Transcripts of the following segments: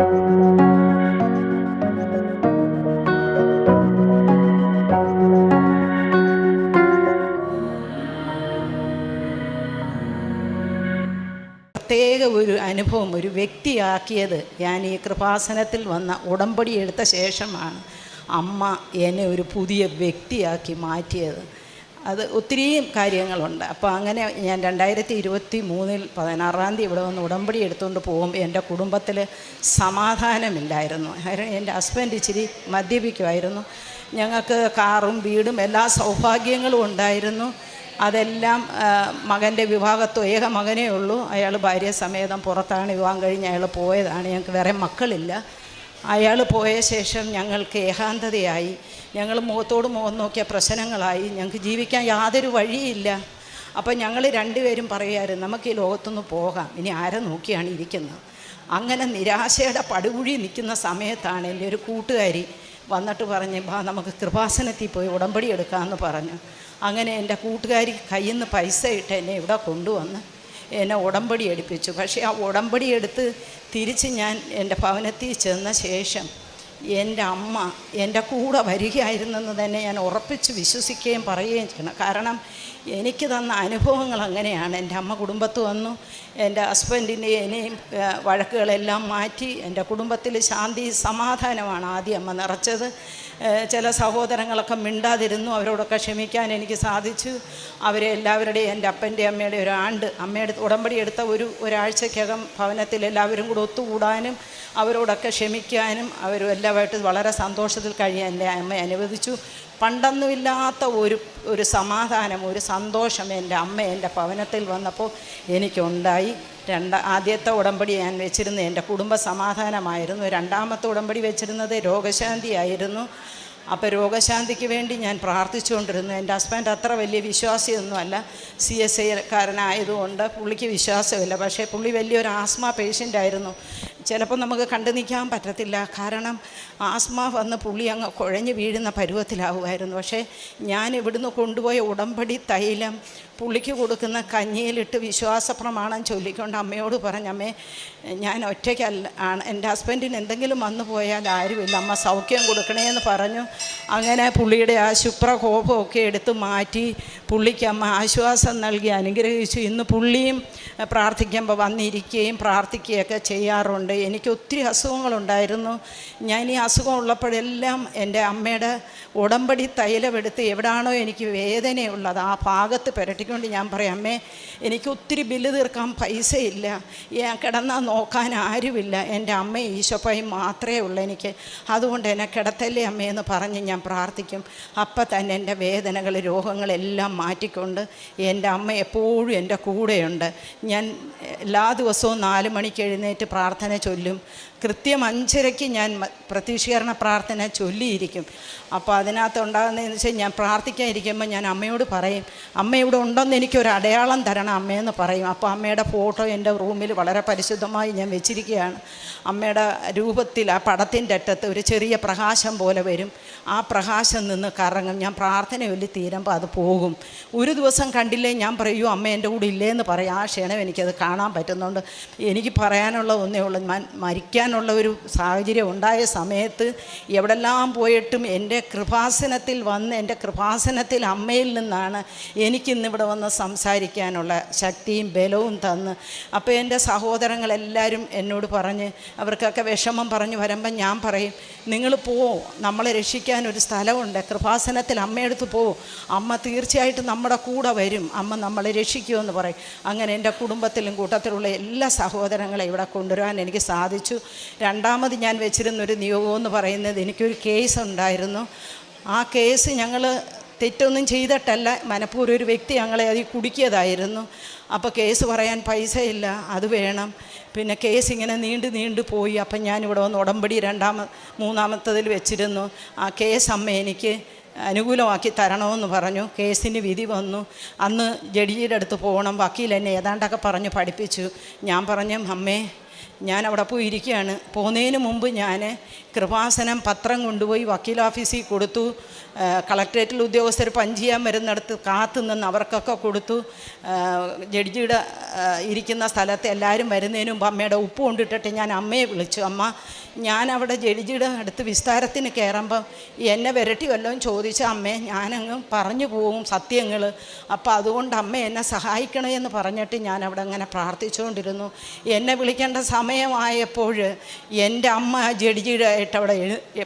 പ്രത്യേക ഒരു അനുഭവം ഒരു വ്യക്തിയാക്കിയത് ഞാൻ ഈ കൃപാസനത്തിൽ വന്ന ഉടമ്പടി എടുത്ത ശേഷമാണ് അമ്മ എന്നെ ഒരു പുതിയ വ്യക്തിയാക്കി മാറ്റിയത്. അത് ഒത്തിരിയും കാര്യങ്ങളുണ്ട്. അപ്പോൾ അങ്ങനെ ഞാൻ രണ്ടായിരത്തി ഇരുപത്തി മൂന്നിൽ പതിനാറാം തീയതി ഇവിടെ വന്ന് ഉടമ്പടി എടുത്തുകൊണ്ട് പോകുമ്പോൾ എന്റെ കുടുംബത്തിൽ സമാധാനമില്ലായിരുന്നു. എന്റെ ഹസ്ബൻഡ് ഇച്ചിരി മദ്യപിക്കുമായിരുന്നു ഞങ്ങൾക്ക് കാറും വീടും എല്ലാ സൗഭാഗ്യങ്ങളും ഉണ്ടായിരുന്നു. അതെല്ലാം മകന്റെ വിവാഹത്തോ ഏക മകനേ ഉള്ളൂ. അയാൾ ഭാര്യ സമേതം പുറത്താണ് വിവാഹം കഴിഞ്ഞ് അയാൾ പോയതാണ്. ഞങ്ങൾക്ക് വേറെ മക്കളില്ല. അയാൾ പോയ ശേഷം ഞങ്ങൾക്ക് ഏകാന്തതയായി. ഞങ്ങൾ മുഖത്തോട് മുഖം നോക്കിയ പ്രശ്നങ്ങളായി. ഞങ്ങൾക്ക് ജീവിക്കാൻ യാതൊരു വഴിയില്ല. അപ്പോൾ ഞങ്ങൾ രണ്ടുപേരും പറയുമായിരുന്നു നമുക്ക് ഈ ലോകത്തുനിന്ന് പോകാം. ഇനി ആരെ നോക്കിയാണ് ഇരിക്കുന്നത്? അങ്ങനെ നിരാശയുടെ പടുകുഴി നിൽക്കുന്ന സമയത്താണ് എന്റെ ഒരു കൂട്ടുകാരി വന്നിട്ട് പറഞ്ഞ് ബാ നമുക്ക് കൃപാസനത്തിൽ പോയി ഉടമ്പടി എടുക്കാമെന്ന് പറഞ്ഞു. അങ്ങനെ എന്റെ കൂട്ടുകാരി കയ്യിൽ നിന്ന് പൈസ ഇട്ട് എന്നെ ഇവിടെ കൊണ്ടുവന്ന് എന്നെ ഉടമ്പടി എടുപ്പിച്ചു. പക്ഷേ ആ ഉടമ്പടി എടുത്ത് തിരിച്ച് ഞാൻ എന്റെ ഭവനത്തിൽ ചെന്ന ശേഷം എന്റെ അമ്മ എന്റെ കൂടെ വരികയായിരുന്നെന്ന് തന്നെ ഞാൻ ഉറപ്പിച്ച് വിശ്വസിക്കുകയും പറയുകയും ചെയ്യണം. കാരണം എനിക്ക് തന്ന അനുഭവങ്ങൾ അങ്ങനെയാണ്. എന്റെ അമ്മ കുടുംബത്ത് വന്നു. എന്റെ ഹസ്ബൻഡിന്റെ ഇനിയും വഴക്കുകളെല്ലാം മാറ്റി എന്റെ കുടുംബത്തിൽ ശാന്തി സമാധാനമാണ് ആദ്യം അമ്മ നിറച്ചത്. ചില സഹോദരങ്ങളൊക്കെ മിണ്ടാതിരുന്നു അവരോടൊക്കെ ക്ഷമിക്കാൻ എനിക്ക് സാധിച്ചു. അവരെ എല്ലാവരുടെയും എന്റെ അപ്പന്റെ അമ്മയുടെ ഒരു ആണ്ട് അമ്മയുടെ ഉടമ്പടി എടുത്ത ഒരു ഒരാഴ്ചക്കകം ഭവനത്തിൽ എല്ലാവരും കൂടെ ഒത്തുകൂടാനും അവരോടൊക്കെ ക്ഷമിക്കാനും അവരും എല്ലാമായിട്ട് വളരെ സന്തോഷത്തിൽ കഴിയാൻ എന്റെ അമ്മ അനുവദിച്ചു. പണ്ടൊന്നുമില്ലാത്ത ഒരു ഒരു സമാധാനം ഒരു സന്തോഷം എന്റെ അമ്മ എന്റെ ഭവനത്തിൽ വന്നപ്പോൾ എനിക്കുണ്ടായി. രണ്ട ആദ്യത്തെ ഉടമ്പടി ഞാൻ വെച്ചിരുന്നത് എന്റെ കുടുംബ സമാധാനമായിരുന്നു. രണ്ടാമത്തെ ഉടമ്പടി വെച്ചിരുന്നത് രോഗശാന്തിയായിരുന്നു. അപ്പോൾ രോഗശാന്തിക്ക് വേണ്ടി ഞാൻ പ്രാർത്ഥിച്ചുകൊണ്ടിരുന്നു. എന്റെ ഹസ്ബൻഡ് അത്ര വലിയ വിശ്വാസിയൊന്നുമല്ല. സി എസ് ഐക്കാരനായതുകൊണ്ട് പുള്ളിക്ക് വിശ്വാസമില്ല. പക്ഷേ പുള്ളി വലിയൊരു ആസ്മ പേഷ്യന്റ് ആയിരുന്നു. ചിലപ്പോൾ നമുക്ക് കണ്ടു നിൽക്കാൻ പറ്റത്തില്ല. കാരണം ആസ്മ വന്ന് പുളി അങ്ങ് കുഴഞ്ഞു വീഴുന്ന പരുവത്തിലാവുമായിരുന്നു. പക്ഷേ ഞാൻ ഇവിടുന്ന് കൊണ്ടുപോയ ഉടമ്പടി തൈലം പുള്ളിക്ക് കൊടുക്കുന്ന കഞ്ഞിയിലിട്ട് വിശ്വാസ പ്രമാണം ചൊല്ലിക്കൊണ്ട് അമ്മയോട് പറഞ്ഞമ്മേ ഞാൻ ഒറ്റയ്ക്കല്ല ആണ് എന്റെ ഹസ്ബൻഡിന് എന്തെങ്കിലും വന്നു പോയാൽ ആരുമില്ല. അമ്മ സൗഖ്യം കൊടുക്കണേ എന്ന് പറഞ്ഞു. അങ്ങനെ പുള്ളിയുടെ ആ ശുപ്രകോപമൊക്കെ എടുത്ത് മാറ്റി പുള്ളിക്ക് അമ്മ ആശ്വാസം നൽകി അനുഗ്രഹിച്ചു. ഇന്ന് പുള്ളിയും പ്രാർത്ഥിക്കുമ്പോൾ വന്നിരിക്കുകയും പ്രാർത്ഥിക്കുകയൊക്കെ ചെയ്യാറുണ്ട്. എനിക്ക് ഒത്തിരി അസുഖങ്ങളുണ്ടായിരുന്നു. ഞാൻ ഈ അസുഖം ഉള്ളപ്പോഴെല്ലാം എന്റെ അമ്മയുടെ ഉടമ്പടി തൈലമെടുത്ത് എവിടാണോ എനിക്ക് വേദനയുള്ളത് ആ ഭാഗത്ത് പുരട്ടിക്കൊണ്ട് ഞാൻ പറയും അമ്മേ എനിക്ക് ഒത്തിരി ബില്ല് തീർക്കാൻ പൈസയില്ല. ഞാൻ കിടന്നാൽ നോക്കാൻ ആരുമില്ല. എന്റെ അമ്മ ഈശോപ്പായി മാത്രമേ ഉള്ളൂ എനിക്ക്. അതുകൊണ്ട് എന്നെ കിടത്തല്ലേ അമ്മയെന്ന് പറഞ്ഞ് ഞാൻ പ്രാർത്ഥിക്കും. അപ്പം തന്നെ എന്റെ വേദനകൾ രോഗങ്ങളെല്ലാം മാറ്റിക്കൊണ്ട് എന്റെ അമ്മ എപ്പോഴും എന്റെ കൂടെയുണ്ട്. ഞാൻ എല്ലാ ദിവസവും നാല് മണിക്ക് എഴുന്നേറ്റ് പ്രാർത്ഥന ചൊല്ലും. കൃത്യം അഞ്ചരയ്ക്ക് ഞാൻ പ്രത്യക്ഷീകരണ പ്രാർത്ഥന ചൊല്ലിയിരിക്കും. അപ്പോൾ അതിനകത്ത് ഉണ്ടാകുന്നതെന്ന് വെച്ചാൽ ഞാൻ പ്രാർത്ഥിക്കാതിരിക്കുമ്പോൾ ഞാൻ അമ്മയോട് പറയും അമ്മ ഇവിടെ ഉണ്ടെന്ന് എനിക്കൊരു അടയാളം തരണം അമ്മയെന്ന് പറയും. അപ്പോൾ അമ്മയുടെ ഫോട്ടോ എന്റെ റൂമിൽ വളരെ പരിശുദ്ധമായി ഞാൻ വെച്ചിരിക്കുകയാണ്. അമ്മയുടെ രൂപത്തിൽ ആ പടത്തിന്റെ അറ്റത്ത് ഒരു ചെറിയ പ്രകാശം പോലെ വരും. ആ പ്രകാശം നിന്ന് കറങ്ങും. ഞാൻ പ്രാർത്ഥന ചൊല്ലി തീരുമ്പോൾ അത് പോകും. ഒരു ദിവസം കണ്ടില്ലേ ഞാൻ പറയൂ അമ്മ എന്റെ കൂടെ ഇല്ലേ എന്ന് പറയും. ആ ക്ഷണം എനിക്കത് കാണാൻ പറ്റുന്നുണ്ട്. എനിക്ക് പറയാനുള്ള ഒന്നേ ഉള്ളൂ. മരിക്കാനുള്ള ഒരു സാഹചര്യം ഉണ്ടായ സമയത്ത് എവിടെല്ലാം പോയിട്ടും എന്റെ കൃപാസനത്തിൽ വന്ന് എന്റെ കൃപാസനത്തിൽ അമ്മയിൽ നിന്നാണ് എനിക്കിന്നിവിടെ വന്ന് സംസാരിക്കാനുള്ള ശക്തിയും ബലവും തന്ന്. അപ്പോൾ എന്റെ സഹോദരങ്ങളെല്ലാവരും എന്നോട് പറഞ്ഞ് അവർക്കൊക്കെ വിഷമം പറഞ്ഞു വരുമ്പോൾ ഞാൻ പറയും നിങ്ങൾ പോവോ നമ്മളെ രക്ഷിക്കാൻ ഒരു സ്ഥലമുണ്ട് കൃപാസനത്തിൽ അമ്മയെടുത്ത് പോവും അമ്മ തീർച്ചയായിട്ടും നമ്മുടെ കൂടെ വരും അമ്മ നമ്മളെ രക്ഷിക്കുമെന്ന് പറയും. അങ്ങനെ എന്റെ കുടുംബത്തിലും കൂട്ടത്തിലുള്ള എല്ലാ സഹോദരങ്ങളെ ഇവിടെ കൊണ്ടുവരാൻ എനിക്ക് സാധിച്ചു. രണ്ടാമത് ഞാൻ വെച്ചിരുന്നൊരു നിയോഗം എന്ന് പറയുന്നത് എനിക്കൊരു കേസ് ഉണ്ടായിരുന്നു. ആ കേസ് ഞങ്ങൾ തെറ്റൊന്നും ചെയ്തിട്ടല്ല. മനഃപൂർവം ഒരു വ്യക്തി ഞങ്ങളെ അതിൽ കുടുക്കിയതായിരുന്നു. അപ്പോൾ കേസ് പറയാൻ പൈസയില്ല. അത് വേണം. പിന്നെ കേസ് ഇങ്ങനെ നീണ്ടു നീണ്ടു പോയി. അപ്പം ഞാനിവിടെ വന്ന് ഉടമ്പടി രണ്ടാമ മൂന്നാമത്തതിൽ വെച്ചിരുന്നു. ആ കേസ് അമ്മ എനിക്ക് അനുകൂലമാക്കി തരണമെന്ന് പറഞ്ഞു. കേസിന് വിധി വന്നു. അന്ന് ജഡ്ജിയുടെ അടുത്ത് പോകണം. വക്കീൽ എന്നെ ഏതാണ്ടൊക്കെ പറഞ്ഞ് പഠിപ്പിച്ചു. ഞാൻ പറഞ്ഞു അമ്മേ ഞാൻ അവിടെ പോയി ഇരിക്കുകയാണ് പോകുന്നതിന് മുമ്പ് ഞാൻ കൃപാസനം പത്രം കൊണ്ടുപോയി വക്കീൽ ഓഫീസിൽ കൊടുത്തു കളക്ട്രേറ്റിൽ ഉദ്യോഗസ്ഥർ പഞ്ച് ചെയ്യാൻ വരുന്നിടത്ത് കാത്തു നിന്ന് അവർക്കൊക്കെ കൊടുത്തു. ജഡ്ജിയുടെ ഇരിക്കുന്ന സ്ഥലത്ത് എല്ലാവരും വരുന്നതിന് മുമ്പ് അമ്മയുടെ ഉപ്പ് കൊണ്ടിട്ടിട്ട് ഞാൻ അമ്മയെ വിളിച്ചു. അമ്മ ഞാൻ അവിടെ ജഡ്ജിയുടെ അടുത്ത് വിസ്താരത്തിന് കയറുമ്പം എന്നെ വിരട്ടി വല്ലതും ചോദിച്ച അമ്മയെ ഞാനങ്ങ് പറഞ്ഞു പോകും സത്യങ്ങൾ അപ്പോൾ അതുകൊണ്ട് അമ്മ എന്നെ സഹായിക്കണേ എന്ന് പറഞ്ഞിട്ട് ഞാൻ അവിടെ അങ്ങനെ പ്രാർത്ഥിച്ചുകൊണ്ടിരുന്നു. എന്നെ വിളിക്കേണ്ട സമയമായപ്പോൾ എന്റെ അമ്മ ജഡ്ജിയുടെ ആയിട്ട് അവിടെ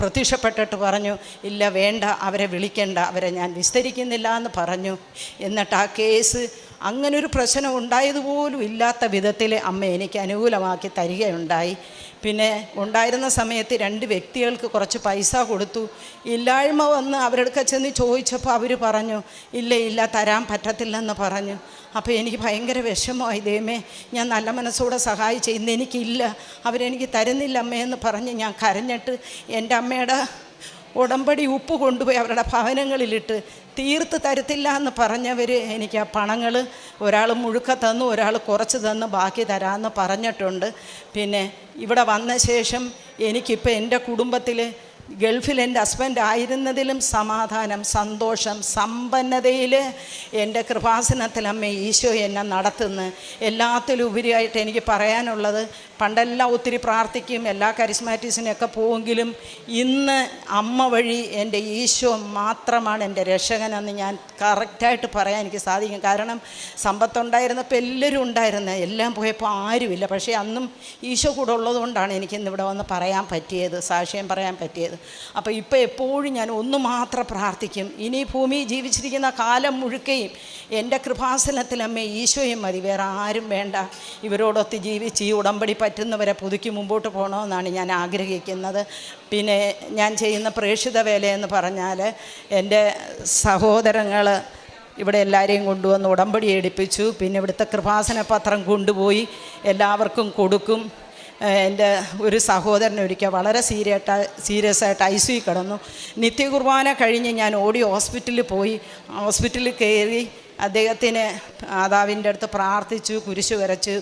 പ്രത്യക്ഷപ്പെട്ടിട്ട് പറഞ്ഞു ഇല്ല വേണ്ട അവരെ വിളിക്കേണ്ട അവരെ ഞാൻ വിസ്തരിക്കുന്നില്ല എന്ന് പറഞ്ഞു. എന്നിട്ട് ആ കേസ് അങ്ങനൊരു പ്രശ്നം ഉണ്ടായതുപോലും ഇല്ലാത്ത വിധത്തിൽ അമ്മ എനിക്ക് അനുകൂലമാക്കി തരികയുണ്ടായി. പിന്നെ ഉണ്ടായിരുന്ന സമയത്ത് രണ്ട് വ്യക്തികൾക്ക് കുറച്ച് പൈസ കൊടുത്തു. ഇല്ലായ്മ വന്ന് അവരുടെ ചെന്ന് ചോദിച്ചപ്പോൾ അവർ പറഞ്ഞു ഇല്ല ഇല്ല തരാൻ പറ്റത്തില്ലെന്ന് പറഞ്ഞു. അപ്പോൾ എനിക്ക് ഭയങ്കര വിഷമമായി ദൈവമേ ഞാൻ നല്ല മനസ്സോടെ സഹായിച്ചു ഇന്ന് എനിക്കില്ല. അവരെനിക്ക് തരുന്നില്ല അമ്മയെന്ന് പറഞ്ഞ് ഞാൻ കരഞ്ഞിട്ട് എന്റെ അമ്മയുടെ ഉടമ്പടി ഉപ്പ് കൊണ്ടുപോയി അവരുടെ ഭവനങ്ങളിലിട്ട് തീർത്ത് തരത്തില്ല എന്ന് പറഞ്ഞവർ എനിക്ക് ആ പണങ്ങൾ ഒരാൾ മുഴുക്ക തന്നു ഒരാൾ കുറച്ച് തന്നു ബാക്കി തരാമെന്ന് പറഞ്ഞിട്ടുണ്ട്. പിന്നെ ഇവിടെ വന്ന ശേഷം എനിക്കിപ്പോൾ എന്റെ കുടുംബത്തിൽ ഗൾഫിൽ എന്റെ ഹസ്ബൻഡ് ആയിരുന്നതിലും സമാധാനം സന്തോഷം സമ്പന്നതയിൽ എന്റെ കൃപാസനത്തിൽ അമ്മ ഈശോ എന്നെ നടത്തുന്നു. എല്ലാത്തിലും ഉപരിയായിട്ട് എനിക്ക് പറയാനുള്ളത് പണ്ടെല്ലാം ഒത്തിരി പ്രാർത്ഥിക്കും എല്ലാ കരിസ്മാറ്റിക്സിനൊക്കെ പോവെങ്കിലും ഇന്ന് അമ്മ വഴി എന്റെ ഈശോ മാത്രമാണ് എന്റെ രക്ഷകനെന്ന് ഞാൻ കറക്റ്റായിട്ട് പറയാൻ എനിക്ക് സാധിക്കും. കാരണം സമ്പത്തുണ്ടായിരുന്നപ്പോൾ എല്ലാവരും ഉണ്ടായിരുന്നു എല്ലാം പോയപ്പോൾ ആരുമില്ല. പക്ഷേ അന്നും ഈശോ കൂടെ ഉള്ളതുകൊണ്ടാണ് എനിക്കിന്ന് ഇവിടെ വന്ന് പറയാൻ പറ്റിയത് സാക്ഷ്യം പറയാൻ പറ്റിയത്. അപ്പോൾ ഇപ്പോൾ എപ്പോഴും ഞാൻ ഒന്ന് മാത്രം പ്രാർത്ഥിക്കും. ഇനി ഭൂമി ജീവിച്ചിരിക്കുന്ന കാലം മുഴുക്കയും എന്റെ കൃപാസനത്തിലമ്മേ ഈശോയും മതി. വേറെ ആരും വേണ്ട. ഇവരോടൊത്ത് ജീവിച്ച് ഈ ഉടമ്പടി പറ്റുന്നവരെ പുതുക്കി മുമ്പോട്ട് പോകണമെന്നാണ് ഞാൻ ആഗ്രഹിക്കുന്നത്. പിന്നെ ഞാൻ ചെയ്യുന്ന പ്രേക്ഷിത വേലയെന്ന് പറഞ്ഞാൽ എന്റെ സഹോദരങ്ങൾ ഇവിടെ എല്ലാവരെയും കൊണ്ടുവന്ന് ഉടമ്പടി എടുപ്പിച്ചു. പിന്നെ ഇവിടുത്തെ കൃപാസന പത്രം കൊണ്ടുപോയി എല്ലാവർക്കും കൊടുക്കും. എന്റെ ഒരു സഹോദരൻ ഒരിക്കൽ വളരെ സീരിയട്ട സീരിയസ് ആയിട്ട് ഐ സി കിടന്നു. നിത്യകുർബാന കഴിഞ്ഞ് ഞാൻ ഓടി ഹോസ്പിറ്റലിൽ പോയി. ഹോസ്പിറ്റലിൽ കയറി അദ്ദേഹത്തിന് മാതാവിന്റെ അടുത്ത് പ്രാർത്ഥിച്ചു കുരിശു വരച്ച്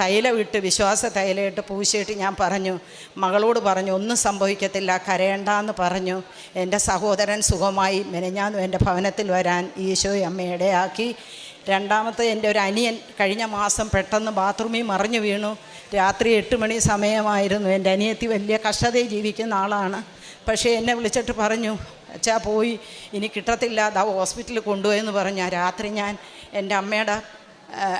തൈലം ഇട്ട് വിശ്വാസ തൈലം ഇട്ട് പൂശിയിട്ട് ഞാൻ പറഞ്ഞു മകളോട് പറഞ്ഞു ഒന്നും സംഭവിക്കത്തില്ല കരയണ്ടെന്ന് പറഞ്ഞു. എന്റെ സഹോദരൻ സുഖമായി മെനഞ്ഞാന്നും എന്റെ ഭവനത്തിൽ വരാൻ ഈശോ അമ്മയിടയാക്കി രണ്ടാമത്തെ എന്റെ ഒരു അനിയൻ കഴിഞ്ഞ മാസം പെട്ടെന്ന് ബാത്റൂമിൽ മറിഞ്ഞു വീണു. രാത്രി എട്ട് മണി സമയമായിരുന്നു. എന്റെ അനിയത്തി വലിയ കഷ്ടതയിൽ ജീവിക്കുന്ന ആളാണ്. പക്ഷേ എന്നെ വിളിച്ചിട്ട് പറഞ്ഞു അച്ഛാ പോയി. ഇനി കിട്ടത്തില്ല. ദാ ഹോസ്പിറ്റലിൽ കൊണ്ടുപോയെന്ന് പറഞ്ഞു. രാത്രി ഞാൻ എന്റെ അമ്മയുടെ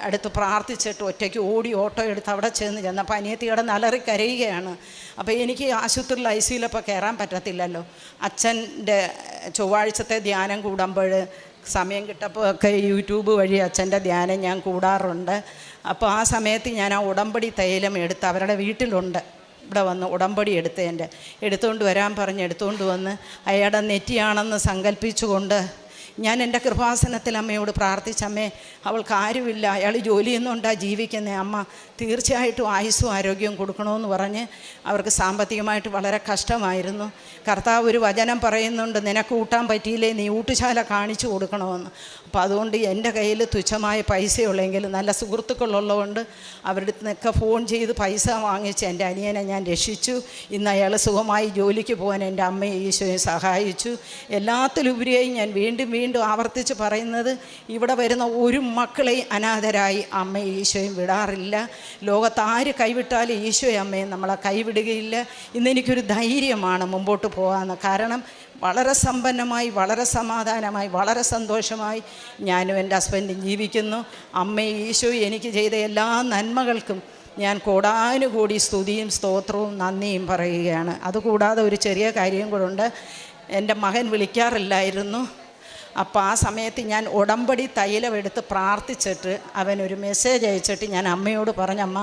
അടുത്ത് പ്രാർത്ഥിച്ചിട്ട് ഒറ്റയ്ക്ക് ഓടി ഓട്ടോ എടുത്ത് അവിടെ ചെന്ന് ചെന്നപ്പോൾ അനിയത്തി നലറി കരയുകയാണ്. അപ്പോൾ എനിക്ക് ആശുപത്രിയിൽ ഐ സിയിലപ്പോൾ കയറാൻ പറ്റത്തില്ലല്ലോ. അച്ഛന്റെ ചൊവ്വാഴ്ചത്തെ ധ്യാനം കൂടുമ്പോൾ സമയം കിട്ടപ്പോൾ ഒക്കെ യൂട്യൂബ് വഴി അച്ഛന്റെ ധ്യാനം ഞാൻ കൂടാറുണ്ട്. അപ്പോൾ ആ സമയത്ത് ഞാൻ ആ ഉടമ്പടി തൈലം എടുത്ത് അവരുടെ വീട്ടിലുണ്ട്. ഇവിടെ വന്ന് ഉടമ്പടി എടുത്തതിന്റെ എടുത്തുകൊണ്ട് വരാൻ പറഞ്ഞ് എടുത്തുകൊണ്ട് വന്ന് അയാളുടെ നെറ്റിയാണെന്ന് സങ്കല്പിച്ചുകൊണ്ട് ഞാൻ എന്റെ കൃപാസനത്തിൽ അമ്മയോട് പ്രാർത്ഥിച്ചമ്മേ അവൾക്ക് ആരുമില്ല. അയാൾ ജോലി ഉണ്ടാ ജീവിക്കുന്നത് അമ്മ തീർച്ചയായിട്ടും ആയുസ്സും ആരോഗ്യവും കൊടുക്കണമെന്ന് പറഞ്ഞ് അവർക്ക് സാമ്പത്തികമായിട്ട് വളരെ കഷ്ടമായിരുന്നു. കർത്താവ് ഒരു വചനം പറയുന്നുണ്ട് നിനക്ക് ഊട്ടാൻ പറ്റിയില്ലേ? നീ ഊട്ടുശാല കാണിച്ചു കൊടുക്കണമെന്ന്. അപ്പോൾ അതുകൊണ്ട് എന്റെ കയ്യിൽ തുച്ഛമായ പൈസയുള്ളെങ്കിലും നല്ല സുഹൃത്തുക്കളുള്ളതുകൊണ്ട് അവരുടെ നിന്നൊക്കെ ഫോൺ ചെയ്ത് പൈസ വാങ്ങിച്ച് എന്റെ അനിയനെ ഞാൻ രക്ഷിച്ചു. ഇന്ന് അയാൾ സുഖമായി ജോലിക്ക് പോകാൻ എന്റെ അമ്മയെ ഈശോയെ സഹായിച്ചു. എല്ലാത്തിലുപരിയായി ഞാൻ വീണ്ടും വീണ്ടും ആവർത്തിച്ച് പറയുന്നത് ഇവിടെ വരുന്ന ഒരു മക്കളെയും അനാഥരായി അമ്മയെ ഈശോയും വിടാറില്ല. ലോകത്ത് ആര് കൈവിട്ടാലും ഈശോയും അമ്മയും നമ്മളെ കൈവിടുകയില്ല. ഇന്ന് എനിക്കൊരു ധൈര്യമാണ് മുമ്പോട്ട് പോകാമെന്ന് കാരണം വളരെ സമ്പന്നമായി വളരെ സമാധാനമായി വളരെ സന്തോഷമായി ഞാനും എന്റെ ഹസ്ബൻഡും ജീവിക്കുന്നു. അമ്മയും ഈശോയും എനിക്ക് ചെയ്ത എല്ലാ നന്മകൾക്കും ഞാൻ കോടാനുകൂടി സ്തുതിയും സ്തോത്രവും നന്ദിയും പറയുകയാണ്. അതുകൂടാതെ ഒരു ചെറിയ കാര്യം കൂടെ എന്റെ മകൻ വിളിക്കാറില്ലായിരുന്നു. അപ്പോൾ ആ സമയത്ത് ഞാൻ ഉടമ്പടി തൈലം എടുത്ത് പ്രാർത്ഥിച്ചിട്ട് അവനൊരു മെസ്സേജ് അയച്ചിട്ട് ഞാൻ അമ്മയോട് പറഞ്ഞമ്മ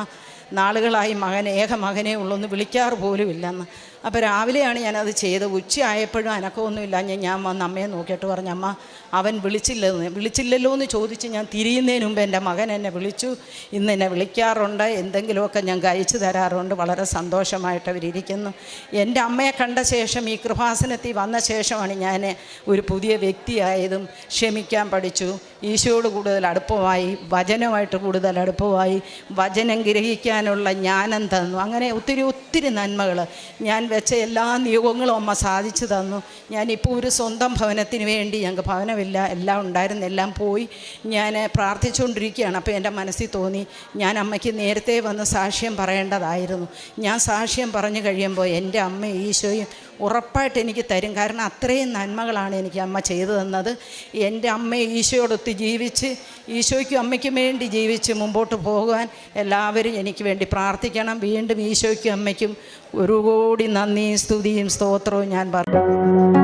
നാളുകളായി മകൻ ഏക മകനേ ഉള്ളൂ ഒന്ന് വിളിക്കാറ് പോലും ഇല്ലെന്ന് അപ്പോൾ രാവിലെയാണ് ഞാനത് ചെയ്തത്. ഉച്ചയായപ്പോഴും അനക്കമൊന്നുമില്ല. ഞാൻ ഞാൻ വന്ന് അമ്മയെ നോക്കിയിട്ട് പറഞ്ഞു അമ്മ അവൻ വിളിച്ചില്ലെന്ന് വിളിച്ചില്ലല്ലോ എന്ന് ചോദിച്ച് ഞാൻ തിരിയുന്നതിന് മുമ്പ് എന്റെ മകൻ എന്നെ വിളിച്ചു. ഇന്ന് എന്നെ വിളിക്കാറുണ്ട്. എന്തെങ്കിലുമൊക്കെ ഞാൻ കഴിച്ചു തരാറുണ്ട്. വളരെ സന്തോഷമായിട്ട് അവരിയ്ക്കുന്നു. എന്റെ അമ്മയെ കണ്ട ശേഷം ഈ കൃപാസനത്തിൽ വന്ന ശേഷമാണ് ഞാൻ ഒരു പുതിയ വ്യക്തിയായതും ക്ഷമിക്കാൻ പഠിച്ചു. ഈശോയോട് കൂടുതൽ അടുപ്പമായി വചനമായിട്ട് കൂടുതൽ അടുപ്പമായി വചനം ഗ്രഹിക്കാനുള്ള ജ്ഞാനം തന്നു. അങ്ങനെ ഒത്തിരി ഒത്തിരി നന്മകൾ ഞാൻ വെച്ച എല്ലാ നിയോഗങ്ങളും അമ്മ സാധിച്ചു തന്നു. ഞാനിപ്പോൾ ഒരു സ്വന്തം ഭവനത്തിന് വേണ്ടി ഞങ്ങൾക്ക് ഭവനമില്ല എല്ലാം ഉണ്ടായിരുന്നു എല്ലാം പോയി. ഞാൻ പ്രാർത്ഥിച്ചുകൊണ്ടിരിക്കുകയാണ്. അപ്പോൾ എന്റെ മനസ്സിൽ തോന്നി ഞാൻ അമ്മയ്ക്ക് നേരത്തെ വന്ന് സാക്ഷ്യം പറയേണ്ടതായിരുന്നു. ഞാൻ സാക്ഷ്യം പറഞ്ഞു കഴിയുമ്പോൾ എന്റെ അമ്മ ഈശോയും ഉറപ്പായിട്ട് എനിക്ക് തരും. കാരണം അത്രയും നന്മകളാണ് എനിക്ക് അമ്മ ചെയ്തു തന്നത്. എന്റെ അമ്മ ഈശോയോടൊത്ത് ജീവിച്ച് ഈശോയ്ക്കും അമ്മയ്ക്കും വേണ്ടി ജീവിച്ച് മുമ്പോട്ട് പോകുവാൻ എല്ലാവരും എനിക്ക് വേണ്ടി പ്രാർത്ഥിക്കണം. വീണ്ടും ഈശോയ്ക്കും അമ്മയ്ക്കും ഒരു കോടി നന്ദിയും സ്തുതിയും സ്തോത്രവും ഞാൻ പറഞ്ഞു